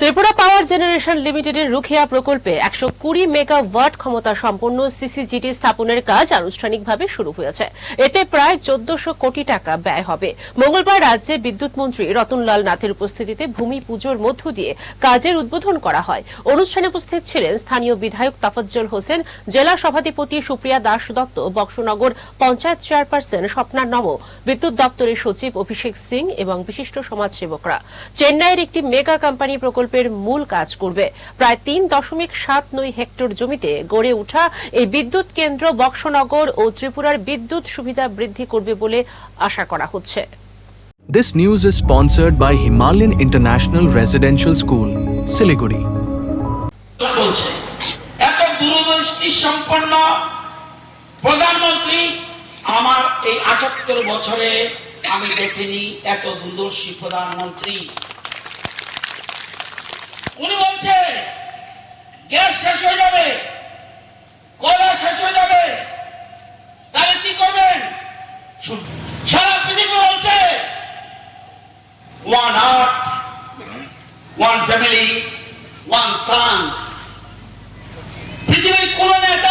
ত্রিপুরা পাওয়ার generation লিমিটেডের রুখিয়া প্রকল্পে একশো কুড়ি মেগাওয়াট ক্ষমতা সম্পন্ন সিসিজিটি স্থাপনের কাজ আনুষ্ঠানিকভাবে শুরু হয়েছে। এতে প্রায় চোদ্দশো কোটি টাকা ব্যয় হবে। মঙ্গলবার রাজ্যে বিদ্যুৎ মন্ত্রী রতনলাল নাথের উপস্থিতিতে ভূমি পুজোর মধ্য দিয়ে কাজের উদ্বোধন করা হয়। অনুষ্ঠানে উপস্থিত ছিলেন স্থানীয় বিধায়ক তাফাজ্জল হোসেন, জেলা সভাধিপতি সুপ্রিয়া দাস দত্ত, বক্সনগর পঞ্চায়েত চেয়ারপারসন স্বপ্না নম, বিদ্যুৎ দপ্তরের সচিব অভিষেক সিং এবং বিশিষ্ট সমাজসেবকরা। চেন্নাইয়ের একটি মেগা কোম্পানি প্রকল্পের মূল কাজ করবে। প্রায় তিন দশমিক সাত নয় হেক্টর জমিতে গড়ে ওঠা এই বিদ্যুৎ কেন্দ্র বক্সনগর ও ত্রিপুরার বিদ্যুৎ সুবিধা বৃদ্ধি করবে বলে আশা করা হচ্ছে। This news is sponsored by Himalayan International Residential School, Siliguri. বলছে এত দূরদৃষ্টি সম্পন্ন প্রধানমন্ত্রী আমার এই আটাত্তর বছরে আমি দেখিনি এত দূরদর্শী প্রধানমন্ত্রী। সারা পৃথিবী বলছে one earth one family one sun পৃথিবীর কোন নেতা